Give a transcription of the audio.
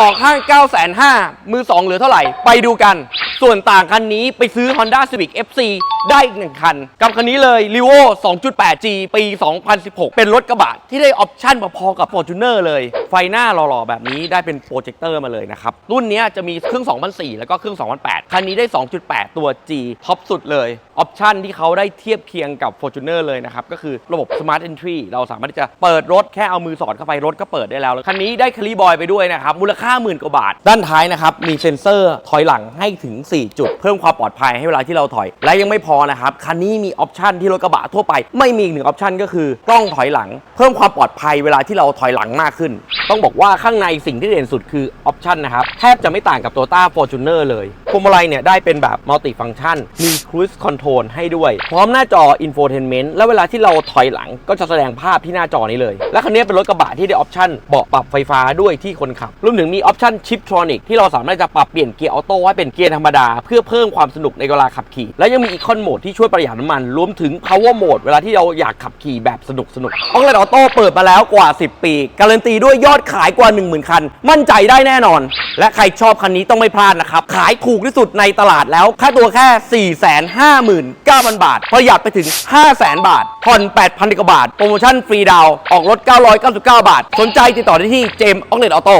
ออกห้าง 9 5 0 0 0มือ 2 เหลือเท่าไหร่ ไปดูกัน ส่วนต่างคันนี้ไปซื้อ Honda Civic FC ได้อีกหนึ่งคัน กับคันนี้เลย r i o 2.8G ปี 2016 เป็นรถกระบะที่ได้ออปชั่นพอๆกับ Fortuner เลย ไฟหน้าหล่อๆ แบบนี้ได้เป็นโปรเจคเตอร์มาเลยนะครับ รุ่นนี้จะมีเครื่อง 2004 แล้วก็เครื่อง 2008 คันนี้ได้ 2.8 ตัว G ท็อปสุดเลยออปชั่นที่เขาได้เทียบเคียงกับ Fortuner เลยนะครับ ก็คือระบบ Smart Entry เราสามารถที่จะเปิดรถแค่เอามือสอดเข้าไปรถก็เปิดได้แล้ว คันนี้ได้คลีบอยไปด้วยนะครับมูลค่าหมื่นกว่าบาท ด้านท้ายนะครับมีเซ็นเซอร์ถอยหลังให้ถึง4 จุด เพิ่มความปลอดภัยให้เวลาที่เราถอย และยังไม่พอนะครับ คันนี้มีออปชันที่รถกระบะทั่วไป ไม่มีอีกหนึ่งออปชันก็คือกล้องถอยหลัง เพิ่มความปลอดภัยเวลาที่เราถอยหลังมากขึ้น ต้องบอกว่าข้างในสิ่งที่เด่นสุดคือออปชันนะครับแทบจะไม่ต่างกับ Toyota Fortuner เลย พวงมาลัยเนี่ยได้เป็นแบบมัลติฟัง c t ชัน มี Cruise Control ให้ด้วย พร้อมหน้าจอ Infotainment และเวลาที่เราถอยหลังก็จะแสดงภาพที่หน้าจอนี้เลย และคันนี้เป็นรถกระบะที่ได้ออปชันเบาะปรับไฟฟ้าด้วยที่คนขับรวมถึงมีออปชันชิปทรอนิกที่เราสามารถจะปรับเปลี่ยนเกียร์ออโต้ให้เป็นเกียร์ธรรมดา เพื่อเพิ่มความสนุกในเวลาขับขี่ และยังมีอีคอนโหมดที่ช่วยประหยัดน้ำมันรวมถึง power mode เวลาที่เราอยากขับขี่แบบสนุกสนุกออกเลนออโต้เปิดมาแล้วกว่า 10 ปี การันตีด้วยยอดขายกว่า 10,000 คัน มั่นใจได้แน่นอน และใครชอบคันนี้ต้องไม่พลาดนะครับขายถูกที่สุดในตลาดแล้ว ค่าตัวแค่ 459,000 บาท ประหยัดไปถึง 500,000 บาท ผ่อน 8,000กว่าบาท โปรโมชั่นฟรีดาว ออกรถ 999 บาท สนใจติดต่อได้ที่เจมส์ออกเลตออโต้